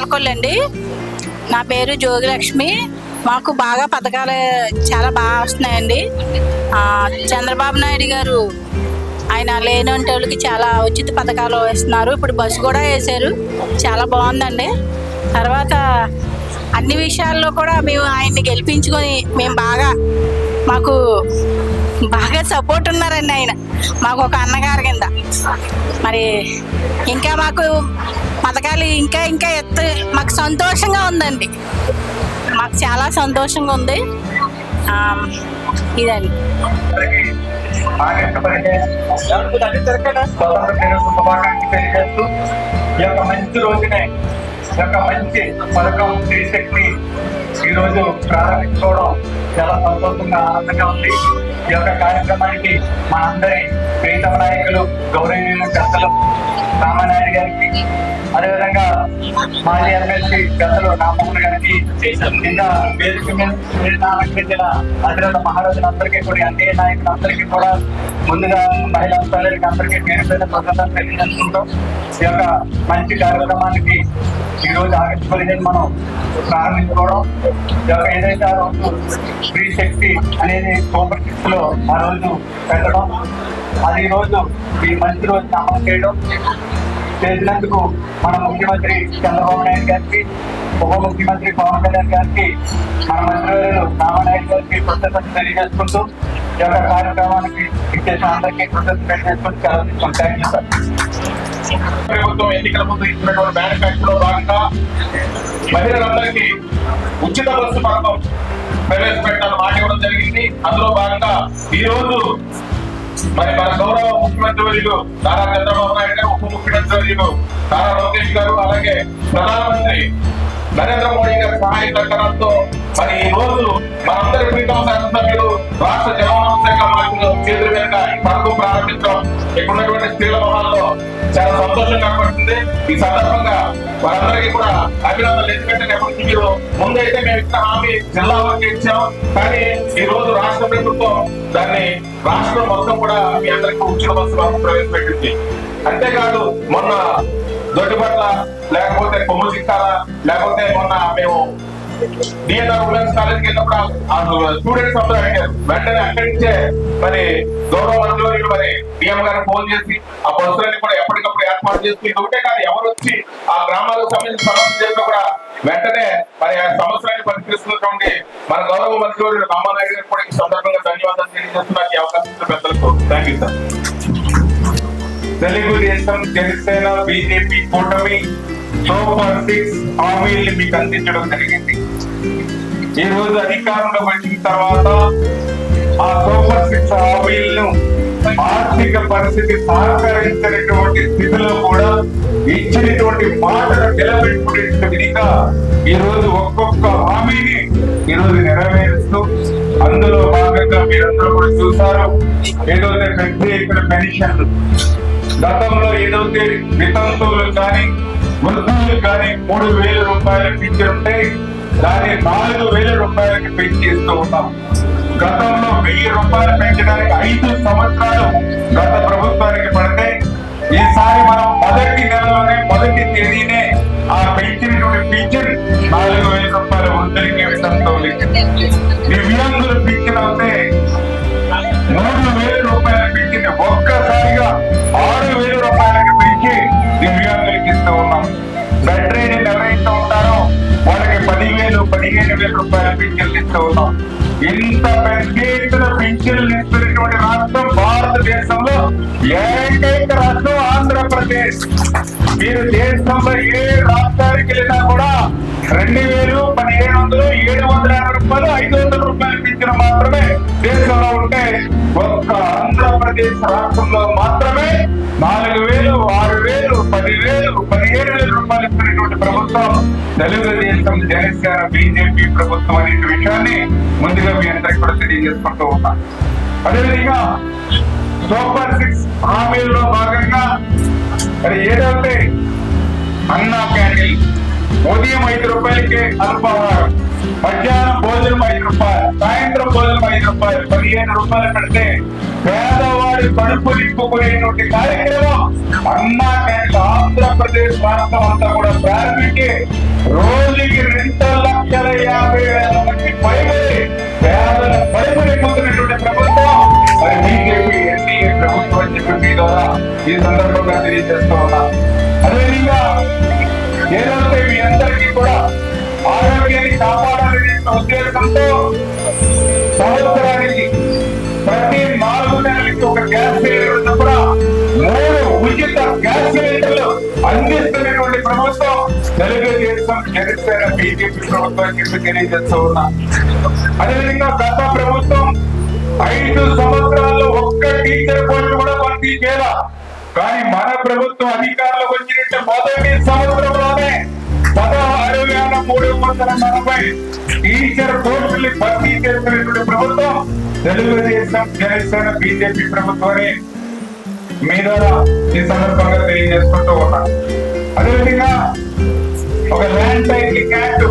పాలకొల్లండి నా పేరు జోగిలక్ష్మి. మాకు బాగా పథకాలు చాలా బాగా వస్తున్నాయండి. చంద్రబాబు నాయుడు గారు ఆయన లేని వాళ్ళకి చాలా ఉచిత పథకాలు వేస్తున్నారు. ఇప్పుడు బస్సు కూడా వేశారు. చాలా బాగుందండి. తర్వాత అన్ని విషయాల్లో కూడా మేము ఆయన్ని గెలిపించుకొని మేము బాగా మాకు బాగా సపోర్ట్ ఉన్నారండి ఆయన. మాకు ఒక అన్నగారి కింద. మరి ఇంకా మాకు పథకాలు ఇంకా ఇంకా ఎత్తు మాకు సంతోషంగా ఉందండి. మాకు చాలా సంతోషంగా ఉంది. ఇదండి. ఈ యొక్క మంచి రోజునే ఈ యొక్క మంచి పథకం ఈ రోజు ప్రారంభించుకోవడం చాలా సంతోషంగా ఆనందంగా ఉంది. ఈ యొక్క కార్యక్రమానికి మనందరి ప్రీతమ నాయకులు గౌరవనీయులు పెద్దలు రామానాయుడు గారికి అదేవిధంగా మాజీ ఎమ్మెల్సీ పెద్దలు రామమోహన్ గారికి నిన్న వేదిక మీద మీద అలంకరించిన అధిరత మహారాజులందరికీ కూడా ఎన్డీఏ నాయకులందరికీ కూడా ముందుగా మహిళా తల్లికి అందరికీ పేరు పేరు స్వతంత్రం తెలియజేసుకుంటూ ఈ యొక్క మంచి కార్యక్రమానికి ఈ రోజు ఆగస్టు పదిహేను మనం ప్రారంభించుకోవడం ఏదైతే ఆ రోజు స్త్రీ శక్తి అనేది సూపర్ లో ఆ రోజు పెట్టడం. అది రోజు ఈ మంచి రోజు అమలు చేయడం. చేసినందుకు మన ముఖ్యమంత్రి చంద్రబాబు నాయుడు గారికి ఉప ముఖ్యమంత్రి పవన్ కళ్యాణ్ గారికి మన మంత్రివర్యులు రామనాయుడు గారికి కృతజ్ఞతలు తెలియజేసుకుంటూ ఈ యొక్క కార్యక్రమానికి ఇచ్చేసిన అందరికీ కృతజ్ఞతలు తెలియజేసుకుంటూ సెలవు తీసుకుంటాం. Thank you sir. ప్రభుత్వం ఎన్నికల ముందు ఇచ్చినటువంటి మేనిఫెస్టోలో భాగంగా మహిళలందరికీ ఉచిత బస్సు పథకం ప్రవేశపెట్టాలని మాట ఇవ్వడం జరిగింది. అందులో భాగంగా ఈ రోజు మరి మన గౌరవ ముఖ్యమంత్రి వర్యులు నారా చంద్రబాబు నాయుడు గారు ఉప ముఖ్యమంత్రి వర్యులు నారా లోకేష్ గారు అలాగే ప్రధానమంత్రి నరేంద్ర మోడీ గారి సహాయ సహకారంతో మరి ఈ రోజు మనందరి ప్రీతం శాసనసభ్యులు పథకం ఇక్కడ ఉన్నటువంటి స్త్రీల మొహాల్లో చాలా సంతోషంగా పడుతుంది ఈ సందర్భంగా వారందరికీ కూడా అభినందనలు. ఎందుకంటే ఎప్పటి మీరు ముందైతే మేము ఇచ్చిన హామీ జిల్లా వరకు ఇచ్చాం. కానీ ఈ రోజు రాష్ట్ర ప్రభుత్వం దాన్ని రాష్ట్రం మొత్తం కూడా మీ అందరికీ ఉచిత బస్సు ప్రవేశపెట్టింది. అంతేకాదు మొన్న దొడ్డిపట్ల లేకపోతే కొమ్ము చిక్కాల లేకపోతే మొన్న మేము డిఎన్ఆర్ ఉమెన్స్ కాలేజ్కి వెళ్ళినప్పుడు స్టూడెంట్స్ అందరూ అడిగారు వెంటనే అక్కడి నుంచే మరి గౌరవ మంత్రులు మరి డిఎం గారు ఫోన్ చేసి ఆ బస్సులన్నీ కూడా ఎప్పటికప్పుడు ఏర్పాటు చేస్తూ ఒకటే కాదు ఎవరు వచ్చి ఆ గ్రామాలకు సంబంధించిన సమస్య చేసినా కూడా వెంటనే మరి ఆ సమస్యలను పరిష్కరిస్తున్నటువంటి మన గౌరవ మంత్రి రామానాయుడు గారు కూడా ఈ సందర్భంగా ధన్యవాదాలు తెలియజేస్తున్నారు ఈ అవకాశం ఇచ్చిన పెద్దలకు thank you sir Telugu Desam Janasena BJP కూటమి సూపర్ సిక్స్ హామీల్ని మీకు అందించడం జరిగింది. ఈ రోజు అధికారంలో వచ్చిన తర్వాత ఆ సూపర్ సిక్స్ హామీలను ఆర్థిక పరిస్థితి సహకరించినటువంటి స్థితిలో కూడా ఇచ్చినటువంటి మాటను నిలబెట్టుకునే విధిగా ఈ రోజు ఒక్కొక్క హామీని ఈ రోజు నెరవేరుస్తూ అందులో భాగంగా మీరందరూ కూడా చూసారు ఏదైతే పెద్ద ఎత్తున పెన్షన్లు. గతంలో ఏదైతే వితంతువులు కానీ వృద్ధులు కానీ మూడు వేల రూపాయలు పెంచుంటే దాన్ని నాలుగు వేల రూపాయలకి పెంచేస్తూ ఉన్నాం. గతంలో వెయ్యి రూపాయలు పెంచడానికి ఐదు సంవత్సరాలు గత ఇంత పెద్ద ఎత్తున పింఛన్లు ఇస్తున్నటువంటి రాష్ట్రం భారతదేశంలో ఏకైక రాష్ట్రం ఆంధ్రప్రదేశ్. మీరు దేశంలో ఏ రాష్ట్రానికి వెళ్ళినా కూడా రెండు వేలు పదిహేను వందలు ఏడు వందల యాభై రూపాయలు ఐదు వందల రూపాయలు పింఛన్ మాత్రమే దేశంలో ఉంటే ఒక్క ఆంధ్రప్రదేశ్ రాష్ట్రంలో ప్రభుత్వం తెలుగుదేశం జనసేన బీజేపీ ప్రభుత్వం అనే విషయాన్ని ముందుగా మీ అందరికి కూడా తెలియజేసుకుంటూ ఉన్నాం. అదేవిధంగా సూపర్ సిక్స్ హామీల్లో భాగంగా మరి ఏదైతే అన్నా క్యాంటీన్ ఉదయం ఐదు రూపాయలకి అల్పాహారం మధ్యాహ్నం భోజనం ఐదు రూపాయలు సాయంత్రం భోజనం ఐదు రూపాయలు పదిహేను రూపాయలు పెడితే పేదవాడి కడుపు నింపుకునేటువంటి కార్యక్రమం అన్నా క్యాంటీన్ ఆంధ్రప్రదేశ్ రాష్ట్రం అంతా కూడా ప్రారంభించి రోజుకి రెండు లక్షల యాభై వేల మంది పైబడి పేదల పైబడి పొందినటువంటి ప్రభుత్వం. మరి బీజేపీ ఎన్డీఏ ప్రభుత్వం అని చెప్పి మీ ద్వారా ఈ సందర్భంగా తెలియజేస్తూ ఉన్నా. అదేవిధంగా ఏదైతే మీ అందరికీ కూడా ఆరోగ్యాన్ని కాపాడాలనే ఉద్దేశంతో సంవత్సరానికి ప్రతి నాలుగు నెలలకి ఒక గ్యాస్ సిలిండర్ కూడా ఉచిత గ్యాస్ సిలిండర్లు అందిస్తున్నటువంటి ప్రభుత్వం తెలుగుదేశం జనసేన బీజేపీ ప్రభుత్వం చెప్పి తెలియజేస్తూ ఉన్నా. అదేవిధంగా గత ప్రభుత్వం ఐదు సంవత్సరాల్లో ఒక్క టీచర్ పోస్ట్ కూడా భర్తీ చేయాల. కానీ మన ప్రభుత్వం అధికారంలోకి వచ్చినట్టు మొదటి సంవత్సరంలోనే పదహారు వేల మూడు వందల నలభై టీచర్ పోస్టులు భర్తీ చేస్తున్నటువంటి ప్రభుత్వం తెలుగుదేశం జనసేన బీజేపీ ప్రభుత్వమే మీ ద్వారా ఈ సందర్భంగా తెలియజేసుకుంటూ ఉన్నా అదేవిధంగా ఒక ల్యాండ్ టైటిల్ క్యాట్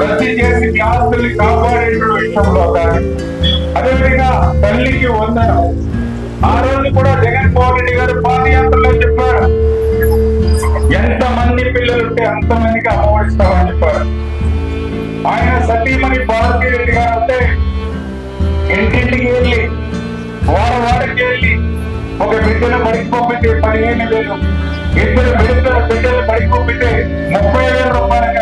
రద్దు చేసి మీ ఆస్తుల్ని కాపాడేటువంటి విషయంలో కానీ అదేవిధంగా తల్లికి వందనం. ఆ రోజు కూడా జగన్మోహన్ రెడ్డి గారు పాదయాత్రలో చెప్పారు. ఎంత మంది పిల్లలు ఉంటే అంత మందికి అమ్మఒడిస్తామని చెప్పారు. ఆయన సతీమణి భారతీ రెడ్డి గారు అంటే ఇంటింటికి వెళ్ళి వారం వారికి వెళ్ళి ఒక బిడ్డను బడికి పంపితే పదిహేను వేలు ఇద్దరు బిడ్డల బిడ్డలు బడికి పంపితే ముప్పై వేల రూపాయలు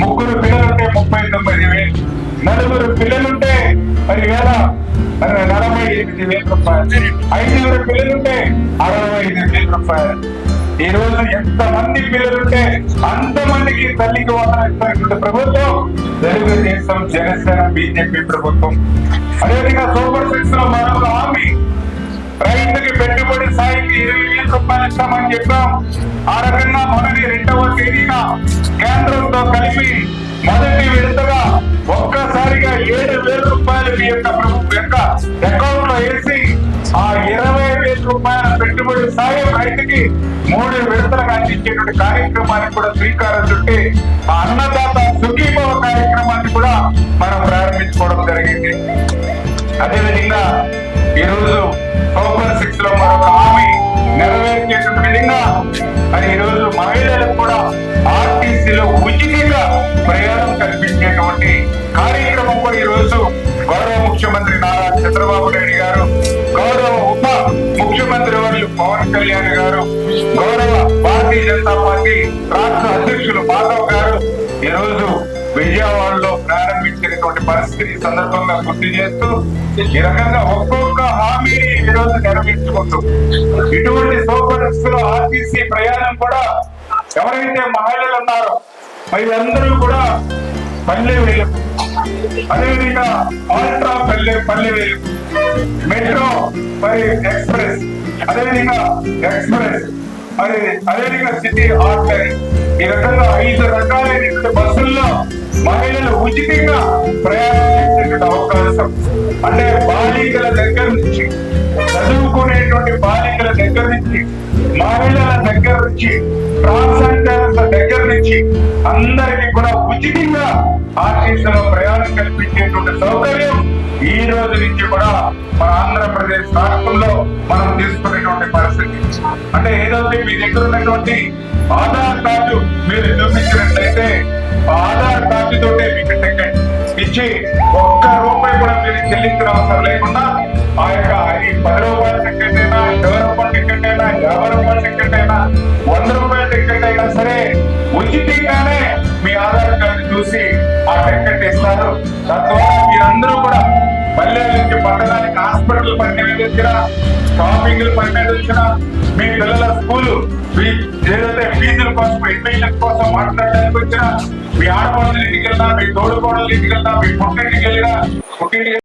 ముగ్గురు పిల్లలుంటే ముప్పై తొమ్మిది వేలు. నలుగురు పిల్లలుంటే పదివేల వేల నలభై ఎనిమిది వేల రూపాయలు. ఐదుగురు పిల్లలుంటే అరవై ఐదు వేల రూపాయలు. ఈ రోజు ఎంత మంది పిల్లలుంటే అంత మందికి తల్లికి వందన ఇస్తున్నటువంటి ప్రభుత్వం తెలుగుదేశం జనసేన బీజేపీ ప్రభుత్వం. అదేవిధంగా సూపర్ సిక్స్లో మరొక రైతుకి పెట్టుబడి సాయికి ఇరవై వేల రూపాయలు ఇస్తామని చెప్పాం. ఆ రకంగా మొదటి రెండవ తేదీన కేంద్రంతో కలిపి మొదటి విడతగా ఒక్కసారిగా ఏడు వేల రూపాయలు మీ యొక్క ప్రభుత్వం యొక్క అకౌంట్లో వేసి ఆ ఇరవై వేల రూపాయల పెట్టుబడి సాయం రైతుకి మూడు విడతలకు అందించేటువంటి కార్యక్రమానికి కూడా శ్రీకారం చుట్టి ఆ అన్నదాత సుఖీభవ కార్యక్రమాన్ని కూడా మనం ప్రారంభించుకోవడం జరిగింది. అదేవిధంగా ఈరోజు సూపర్ సిక్స్లో మరొక హామీ నెరవేర్చేటువంటి విధంగా మరి ఈరోజు మహిళలకు కూడా ఆర్టీసీలో ఉచితంగా ప్రయాణం కల్పించేటువంటి కార్యక్రమం కూడా ఈరోజు గౌరవ ముఖ్యమంత్రి నారా చంద్రబాబు నాయుడు గారు గౌరవ ఉప ముఖ్యమంత్రి వర్యులు పవన్ కళ్యాణ్ గారు గౌరవ భారతీయ జనతా పార్టీ రాష్ట్ర అధ్యక్షులు మాధవ్ గారు ఈరోజు విజయవాడలో ప్రారంభించినటువంటి పరిస్థితి సందర్భంగా గుర్తు చేస్తూ ఈ రకంగా ఒక్కొక్క హామీని ఈ రోజు నెరవేర్చుకుంటూ ఇటువంటి సూపర్ ఆర్టీసీ ప్రయాణం కూడా ఎవరైతే మహిళలు ఉన్నారో వీళ్ళందరూ కూడా పల్లె వేలు అదేవిధంగా ఆల్ట్రా పల్లె పల్లె వేలు మెట్రో మరి ఎక్స్ప్రెస్. అదేవిధంగా ఎక్స్ప్రెస్. మరి అదేవిధంగా సిటీ ఆర్టరీ ఈ రకంగా ఐదు రకాలైనటువంటి బస్సుల్లో మహిళలు ఉచితంగా ప్రయాణించేటువంటి అవకాశం. అంటే బాలికల దగ్గర నుంచి చదువుకునేటువంటి బాలికల దగ్గర నుంచి మహిళల దగ్గర నుంచి ట్రాన్స్జెండర్స్ దగ్గర నుంచి అందరికీ కూడా ఉచితంగా ఆర్టీసీలో ప్రయాణం కల్పించేటువంటి సౌకర్యం ఈ రోజు నుంచి కూడా మన ఆంధ్రప్రదేశ్ రాష్ట్రంలో మనం తీసుకునేటువంటి పరిస్థితి. అంటే ఏదైతే మీ దగ్గర ఉన్నటువంటి ఆధార్ కార్డు మీరు చూపించినట్లయితే ఆధార్ కార్డు తోటే మీకు టికెట్ ఇచ్చి ఒక్క రూపాయి కూడా మీరు చెల్లించిన అవసరం లేకుండా ఆ యొక్క ఈ పది రూపాయల టికెట్ అయినా ఇరవై రూపాయల టికెట్ అయినా యాభై రూపాయల టికెట్ అయినా వంద రూపాయల టికెట్ అయినా సరే ఉచితంగానే చూసి ఆ టికెట్ ఇస్తారు తద్వారా మీరందరూ కూడా పల్లె నుంచి పట్టణానికి హాస్పిటల్ పని మీద వచ్చినా షాపింగ్ పని మీద వచ్చినా మీ పిల్లల స్కూల్ ఏదైతే ఫీజుల కోసం అడ్మిషన్ కోసం మాట్లాడడానికి వచ్చినా మీ ఆడపడుతుల ఇంటికి వెళ్ళినా మీ తోడుకోడల ఇంటికి వెళ్ళినా మీ పుట్టింటికి వెళ్ళినా పుట్టింటికి